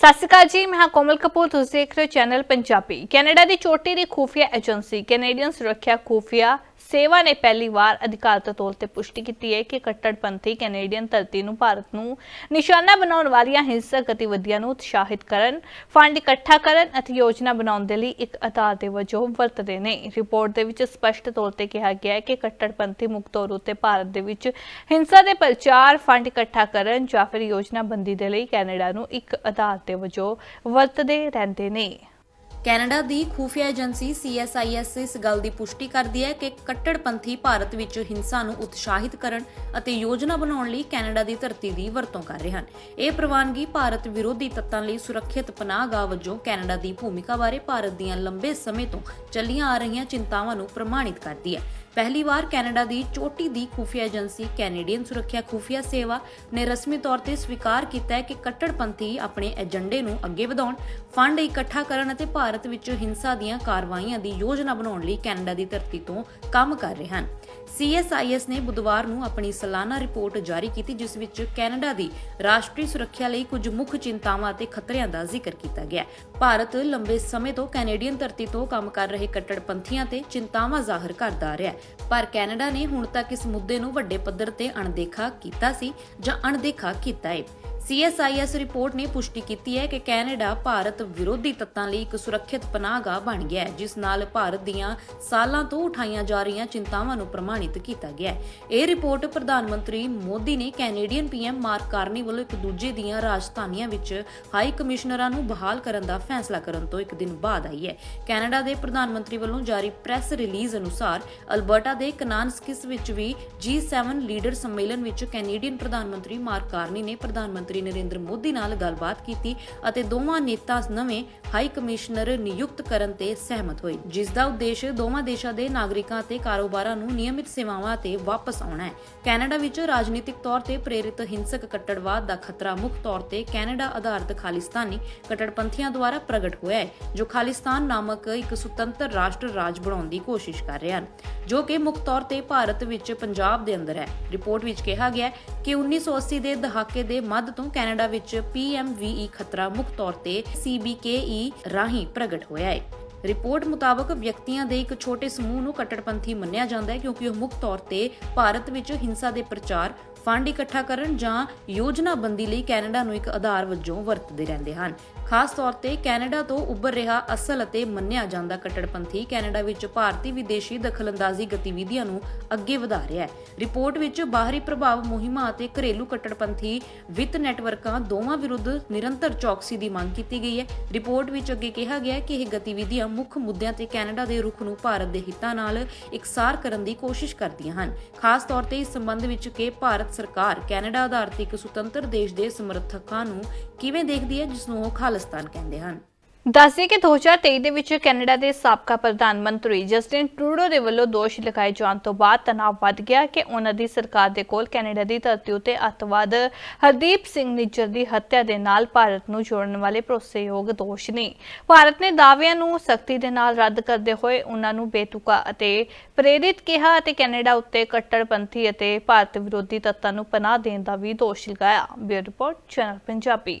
ਸਤਿ ਸ਼੍ਰੀ ਅਕਾਲ ਜੀ, ਮੈਂ ਕੋਮਲ ਕਪੂਰ, ਤੁਸੀਂ ਦੇਖ ਰਹੇ ਹੋ ਚੈਨਲ ਪੰਜਾਬੀ। ਕੈਨੇਡਾ ਦੀ ਚੋਟੀ ਦੀ ਖੂਫੀਆ ਏਜੰਸੀ, ਕੈਨੇਡੀਅਨ ਸੁਰੱਖਿਆ ਖੂਫੀਆ ਸੇਵਾ ਨੇ ਪਹਿਲੀ ਵਾਰ ਅਧਿਕਾਰਤ ਤੌਰ ਤੇ ਪੁਸ਼ਟੀ ਕੀਤੀ ਹੈ ਕਿ ਕੱਟੜਪੰਥੀ ਕੈਨੇਡੀਅਨ ਧਰਤੀ ਨੂੰ ਭਾਰਤ ਨੂੰ ਨਿਸ਼ਾਨਾ ਬਣਾਉਣ ਵਾਲੀਆਂ ਹਿੰਸਕ ਗਤੀਵਿਧੀਆਂ ਨੂੰ ਉਤਸ਼ਾਹਿਤ ਕਰਨ, ਫੰਡ ਇਕੱਠਾ ਕਰਨ ਅਤੇ ਯੋਜਨਾ ਬਣਾਉਣ ਦੇ ਲਈ ਇੱਕ ਆਧਾਰ ਦੇ ਵਜੋਂ ਵਰਤਦੇ ਨੇ। ਰਿਪੋਰਟ ਦੇ ਵਿੱਚ ਸਪਸ਼ਟ ਤੌਰ ਤੇ ਕਿਹਾ ਗਿਆ ਹੈ ਕਿ ਕੱਟੜਪੰਥੀ ਮੁਕਤ ਤੌਰ ਉੱਤੇ ਭਾਰਤ ਦੇ ਵਿੱਚ ਹਿੰਸਾ ਦੇ ਪ੍ਰਚਾਰ, ਫੰਡ ਇਕੱਠਾ ਕਰਨ ਜਾਂ ਫਿਰ ਯੋਜਨਾਬੰਦੀ ਦੇ ਲਈ ਕੈਨੇਡਾ ਨੂੰ ਇੱਕ ਆਧਾਰ ਦੇ ਵਜੋਂ ਵਰਤਦੇ ਰਹਿੰਦੇ ਨੇ। ਕੈਨੇਡਾ ਦੀ ਖੂਫੀਆ ਏਜੰਸੀ CSIS ਇਸ ਗੱਲ ਦੀ ਪੁਸ਼ਟੀ ਕਰਦੀ ਹੈ ਕਿ ਕੱਟੜਪੰਥੀ ਭਾਰਤ ਵਿੱਚ ਹਿੰਸਾ ਨੂੰ ਉਤਸ਼ਾਹਿਤ ਕਰਨ ਅਤੇ ਯੋਜਨਾ ਬਣਾਉਣ ਲਈ ਕੈਨੇਡਾ ਦੀ ਧਰਤੀ ਦੀ ਵਰਤੋਂ ਕਰ ਰਹੇ ਹਨ। ਇਹ ਪ੍ਰਵਾਨਗੀ ਭਾਰਤ ਵਿਰੋਧੀ ਤੱਤਾਂ ਲਈ ਸੁਰੱਖਿਅਤ ਪਨਾਹਗਾਹ ਵਜੋਂ ਕੈਨੇਡਾ ਦੀ ਭੂਮਿਕਾ ਬਾਰੇ ਭਾਰਤ ਦੀਆਂ ਲੰਬੇ ਸਮੇਂ ਤੋਂ ਚੱਲੀਆਂ ਆ ਰਹੀਆਂ ਚਿੰਤਾਵਾਂ ਨੂੰ ਪ੍ਰਮਾਣਿਤ ਕਰਦੀ ਹੈ। ਪਹਿਲੀ ਵਾਰ ਕੈਨੇਡਾ ਦੀ ਚੋਟੀ ਦੀ ਖੁਫੀਆ ਏਜੰਸੀ ਕੈਨੇਡੀਅਨ ਸੁਰੱਖਿਆ ਖੁਫੀਆ ਸੇਵਾ ਨੇ ਰਸਮੀ ਤੌਰ ਤੇ ਸਵੀਕਾਰ ਕੀਤਾ ਹੈ ਕਿ ਕੱਟੜਪੰਥੀ ਆਪਣੇ ਏਜੰਡੇ ਨੂੰ ਅੱਗੇ ਵਧਾਉਣ, ਫੰਡ ਇਕੱਠਾ ਕਰਨ ਅਤੇ ਭਾਰਤ ਵਿੱਚ ਹਿੰਸਾ ਦੀਆਂ ਕਾਰਵਾਈਆਂ ਦੀ ਯੋਜਨਾ ਬਣਾਉਣ ਲਈ ਕੈਨੇਡਾ ਦੀ ਧਰਤੀ ਤੋਂ ਕੰਮ ਕਰ ਰਹੇ ਹਨ CSIS ਨੇ ਬੁੱਧਵਾਰ ਨੂੰ ਆਪਣੀ ਸਾਲਾਨਾ ਰਿਪੋਰਟ ਜਾਰੀ ਕੀਤੀ, ਜਿਸ ਵਿੱਚ ਕੈਨੇਡਾ ਦੀ ਰਾਸ਼ਟਰੀ ਸੁਰੱਖਿਆ ਲਈ ਕੁਝ ਮੁੱਖ ਚਿੰਤਾਵਾਂ ਅਤੇ ਖਤਰਿਆਂ ਦਾ ਜ਼ਿਕਰ ਕੀਤਾ ਗਿਆ ਭਾਰਤ ਲੰਬੇ ਸਮੇਂ ਤੋਂ ਕੈਨੇਡੀਅਨ ਧਰਤੀ ਤੋਂ ਕੰਮ ਕਰ ਰਹੇ ਕੱਟੜਪੰਥੀਆਂ ਤੇ ਚਿੰਤਾਵਾਂ ਜ਼ਾਹਰ ਕਰਦਾ ਰਿਹਾ ਹੈ। ਪਰ ਕੈਨੇਡਾ ਨੇ ਹੁਣ ਤੱਕ ਇਸ ਮੁੱਦੇ ਨੂੰ ਵੱਡੇ ਪੱਧਰ ਤੇ ਅਣਦੇਖਾ ਕੀਤਾ ਸੀ ਜਾਂ ਅਣਦੇਖਾ ਕੀਤਾ ਹੈ CSIS ਰਿਪੋਰਟ ਨੇ ਪੁਸ਼ਟੀ ਕੀਤੀ ਹੈ ਕਿ ਕੈਨੇਡਾ ਭਾਰਤ ਵਿਰੋਧੀ ਤੱਤਾਂ ਲਈ ਇੱਕ ਸੁਰੱਖਿਅਤ ਪਨਾਹਗਾਹ ਬਣ ਗਿਆ ਹੈ, ਜਿਸ ਨਾਲ ਭਾਰਤ ਦੀਆਂ ਸਾਲਾਂ ਤੋਂ ਉਠਾਈਆਂ ਜਾ ਰਹੀਆਂ ਚਿੰਤਾਵਾਂ ਨੂੰ ਪ੍ਰਮਾਣਿਤ ਕੀਤਾ ਗਿਆ ਹੈ। ਇਹ ਰਿਪੋਰਟ ਪ੍ਰਧਾਨ ਮੰਤਰੀ ਮੋਦੀ ਨੇ ਕੈਨੇਡੀਅਨ ਪੀਐਮ ਮਾਰਕ ਕਾਰਨੀ ਵੱਲੋਂ ਇੱਕ ਦੂਜੇ ਦੀਆਂ ਰਾਜਧਾਨੀਆਂ ਵਿੱਚ ਹਾਈ ਕਮਿਸ਼ਨਰਾਂ ਨੂੰ ਬਹਾਲ ਕਰਨ ਦਾ ਫੈਸਲਾ ਕਰਨ ਤੋਂ ਇੱਕ ਦਿਨ ਬਾਅਦ ਆਈ ਹੈ। ਕੈਨੇਡਾ ਦੇ ਪ੍ਰਧਾਨ ਮੰਤਰੀ ਵੱਲੋਂ ਜਾਰੀ ਪ੍ਰੈਸ ਰਿਲੀਜ਼ ਅਨੁਸਾਰ ਅਲਬਰਟਾ ਦੇ ਕਨਾਨਸਕਿਸ ਵਿੱਚ ਵੀ G7 ਲੀਡਰ ਸੰਮੇਲਨ ਵਿੱਚ ਕੈਨੇਡੀਅਨ ਪ੍ਰਧਾਨ ਮੰਤਰੀ ਮਾਰਕ ਕਾਰਨੀ ਨੇ ਪ੍ਰਧਾਨ ਮੰਤਰੀ ਨਰਿੰਦਰ ਮੋਦੀ ਨਾਲ ਗੱਲਬਾਤ ਕੀਤੀ ਅਤੇ ਦੋਵਾਂ ਨੇਤਾ ਨਵੇਂ ਹਾਈ ਕਮਿਸ਼ਨਰ ਨਿਯੁਕਤ ਕਰਨ ਤੇ ਸਹਿਮਤ ਹੋਏ, ਜਿਸ ਦਾ ਉਦੇਸ਼ ਦੋਵਾਂ ਦੇਸ਼ਾਂ ਦੇ ਨਾਗਰਿਕਾਂ ਅਤੇ ਕਾਰੋਬਾਰਾਂ ਨੂੰ ਨਿਯਮਿਤ ਸੇਵਾਵਾਂ ਤੇ ਵਾਪਸ ਆਉਣਾ ਹੈ। ਕੈਨੇਡਾ ਵਿੱਚ ਰਾਜਨੀਤਿਕ ਤੌਰ ਤੇ ਪ੍ਰੇਰਿਤ ਹਿੰਸਕ ਕੱਟੜਵਾਦ ਦਾ ਖਤਰਾ ਮੁੱਖ ਤੌਰ ਤੇ ਕੈਨੇਡਾ ਆਧਾਰਿਤ ਖਾਲਿਸਤਾਨੀ ਕੱਟੜਪੰਥੀਆਂ ਦੁਆਰਾ ਪ੍ਰਗਟ ਹੋਇਆ ਹੈ, ਜੋ ਖਾਲਿਸਤਾਨ ਨਾਮਕ ਇੱਕ ਸੁਤੰਤਰ ਰਾਸ਼ਟਰ ਰਾਜ ਬਣਾਉਣ ਦੀ ਕੋਸ਼ਿਸ਼ ਕਰ ਰਹੇ ਹਨ, ਜੋ ਕਿ ਮੁੱਖ ਤੌਰ ਤੇ ਭਾਰਤ ਵਿੱਚ ਪੰਜਾਬ ਦੇ ਅੰਦਰ ਹੈ। ਰਿਪੋਰਟ ਵਿੱਚ ਕਿਹਾ ਗਿਆ ਹੈ ਕਿ 1980 ਦੇ ਦਹਾਕੇ ਦੇ ਮੱਧ ਤੋਂ ਕੈਨੇਡਾ ਵਿੱਚ PMVE ਖਤਰਾ ਮੁੱਖ ਤੌਰ ਤੇ CBKE ਰਾਹੀਂ ਪ੍ਰਗਟ ਹੋਇਆ ਹੈ। ਰਿਪੋਰਟ ਮੁਤਾਬਕ ਵਿਅਕਤੀਆਂ ਦੇ ਇੱਕ ਛੋਟੇ ਸਮੂਹ ਨੂੰ ਕੱਟੜਪੰਥੀ ਮੰਨਿਆ ਜਾਂਦਾ ਹੈ ਕਿਉਂਕਿ ਉਹ ਮੁੱਖ ਤੌਰ ਤੇ ਭਾਰਤ ਵਿੱਚ ਹਿੰਸਾ ਦੇ ਪ੍ਰਚਾਰ, ਫੰਡ ਇਕੱਠਾ ਕਰਨ ਜਾਂ ਯੋਜਨਾਬੰਦੀ ਲਈ ਕੈਨੇਡਾ ਨੂੰ ਇੱਕ ਆਧਾਰ ਵਜੋਂ ਵਰਤਦੇ ਰਹਿੰਦੇ ਹਨ। ਖਾਸ ਤੌਰ ਤੇ ਕੈਨੇਡਾ ਤੋਂ ਉੱਭਰ ਰਿਹਾ ਅਸਲ ਅਤੇ ਮੰਨਿਆ ਜਾਂਦਾ ਕੱਟੜਪੰਥੀ। ਕੈਨੇਡਾ ਵਿੱਚ ਭਾਰਤੀ ਵਿਦੇਸ਼ੀ ਦਖਲਅੰਦਾਜ਼ੀ ਗਤੀਵਿਧੀਆਂ ਨੂੰ ਅੱਗੇ ਵਧਾ ਰਿਹਾ ਹੈ। ਰਿਪੋਰਟ ਵਿੱਚ ਬਾਹਰੀ ਪ੍ਰਭਾਵ ਮੁਹਿੰਮਾਂ ਅਤੇ ਘਰੇਲੂ ਕੱਟੜਪੰਥੀ ਵਿੱਤ ਨੈਟਵਰਕਾਂ ਦੋਵਾਂ ਵਿਰੁੱਧ ਨਿਰੰਤਰ ਚੌਕਸੀ ਦੀ ਮੰਗ ਕੀਤੀ ਗਈ ਹੈ। ਰਿਪੋਰਟ ਵਿੱਚ ਅੱਗੇ ਕਿਹਾ ਗਿਆ ਹੈ ਕਿ ਇਹ ਗਤੀਵਿਧੀਆਂ ਮੁੱਖ ਮੁੱਦਿਆਂ ਤੇ ਕੈਨੇਡਾ ਦੇ ਰੁਖ ਨੂੰ ਭਾਰਤ ਦੇ ਹਿੱਤਾਂ ਨਾਲ ਇਕਸਾਰ ਕਰਨ ਦੀ ਕੋਸ਼ਿਸ਼ ਕਰਦੀਆਂ ਹਨ। ਖਾਸ ਤੌਰ ਤੇ ਇਸ ਸੰਬੰਧ ਵਿੱਚ ਕਿ ਭਾਰਤ ਸਰਕਾਰ ਕੈਨੇਡਾ ਆਧਾਰਿਤ ਇੱਕ ਸੁਤੰਤਰ ਦੇਸ਼ ਦੇ ਸਮਰਥਕਾਂ ਨੂੰ ਕਿਵੇਂ ਦੇਖਦੀ ਹੈ, ਜਿਸ ਨੂੰ ਉਹ ਖਾਲ ਖਾਲਿਸਤਾਨ ਕਹਿੰਦੇ ਹਨ। ਦੱਸਦੇ ਕਿ 2023 ਦੇ ਵਿੱਚ ਕੈਨੇਡਾ ਦੇ ਸਾਬਕਾ ਪ੍ਰਧਾਨ ਮੰਤਰੀ ਜਸਟਿਨ ਟਰੂਡੋ ਦੇ ਵੱਲੋਂ ਦੋਸ਼ ਲਗਾਏ ਜਾਣ ਤੋਂ ਬਾਅਦ ਤਣਾਅ ਵੱਧ ਗਿਆ ਕਿ ਉਹਨਾਂ ਦੀ ਸਰਕਾਰ ਦੇ ਕੋਲ ਕੈਨੇਡਾ ਦੀ ਧਰਤੀ ਉਤੇ ਅੱਤਵਾਦ ਹਰਦੀਪ ਸਿੰਘ ਨਿੱਜਰ ਦੀ ਹੱਤਿਆ ਦੇ ਨਾਲ ਭਾਰਤ ਨੂੰ ਜੋੜਨ ਵਾਲੇ ਭਰੋਸੇਯੋਗ ਦੋਸ਼ ਨੇ। ਭਾਰਤ ਨੇ ਦਾਅਵਿਆਂ ਨੂੰ ਸਖਤੀ ਦੇ ਨਾਲ ਰੱਦ ਕਰਦੇ ਹੋਏ ਉਹਨਾਂ ਨੂੰ ਬੇਤੁਕਾ ਅਤੇ ਪ੍ਰੇਰਿਤ ਕਿਹਾ ਅਤੇ ਕੈਨੇਡਾ ਉੱਤੇ ਕੱਟੜਪੰਥੀ ਅਤੇ ਭਾਰਤ ਵਿਰੋਧੀ ਤੱਤਾਂ ਨੂੰ ਪਨਾਹ ਦੇਣ ਦਾ ਵੀ ਦੋਸ਼ ਲਗਾਇਆ। Bureau report, channel Punjabi.